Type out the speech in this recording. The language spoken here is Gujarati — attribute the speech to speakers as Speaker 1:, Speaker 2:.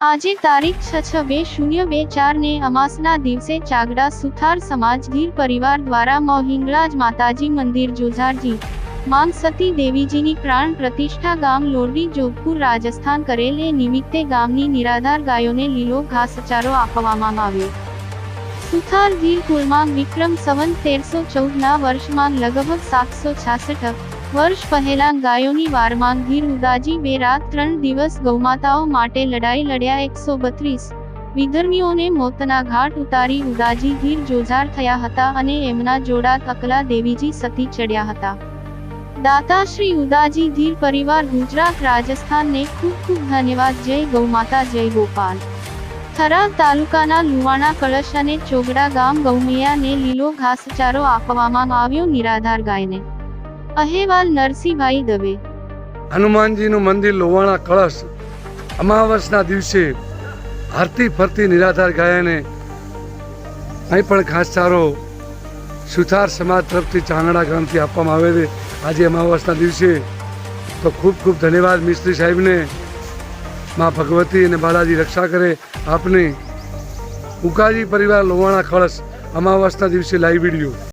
Speaker 1: આજે તારીખ છ છ બે શૂન્ય બે ચારને અમાસના દિવસે ચાગડા સુથાર સમાજ ગીર પરિવાર દ્વારા મોહિંગળાજ માતાજી મંદિર જોઝારજી માંગ સતી દેવીજીની પ્રાણ પ્રતિષ્ઠા ગામ લોરડી, જોધપુર, રાજસ્થાન કરેલ એ નિમિત્તે ગામની નિરાધાર ગાયોને લીલો ઘાસચારો આપવામાં આવ્યો. સુથાર ગીર કુળમાં વિક્રમ સંવંત તેરસો ચૌદના વર્ષમાં લગભગ સાતસો છાસઠ વર્ષ પહેલા ગાયોની વારમાં ગીર ઉદાજી બે રાત ત્રણ દિવસ ગૌમાતાઓ માટે લડાઈ લડ્યા એકસો બત્રીસ. વિધર્મીઓને મોતના ઘાટ ઉતારી ઉદાજી ગીર જોઝાર થયા હતા અને એમના જોડા તકલા દેવીજી સતી ચડ્યા હતા. દાતા શ્રી ઉદાજી ધીર પરિવાર ગુજરાત રાજસ્થાનને ખૂબ ખૂબ ધન્યવાદ. જય ગૌમાતા, જય ગોપાલ. થરાદ તાલુકાના લુવાણા કળશ અને ચોગડા ગામ ગૌમૈયાને લીલો ઘાસચારો આપવામાં આવ્યો. નિરાધાર ગાયને અહેવાલ નરસિંહભાઈ દવે.
Speaker 2: હનુમાનજીનું મંદિર લોવાણા કળશ અમાવસના દિવસે હરતી ફરતી નિરાધાર ગાયને અહીં પણ ઘાસચારો સુથાર સમાજ તરફથી ચાંદડા ગામથી આપવામાં આવે છે. આજે અમાવસના દિવસે તો ખૂબ ખૂબ ધન્યવાદ મિસ્ત્રી સાહેબને. માં ભગવતી અને બાલાજી રક્ષા કરે આપની. ઉકાજી પરિવાર લોવાણા કળશ અમાવસના દિવસે લાઈવ વીડિયો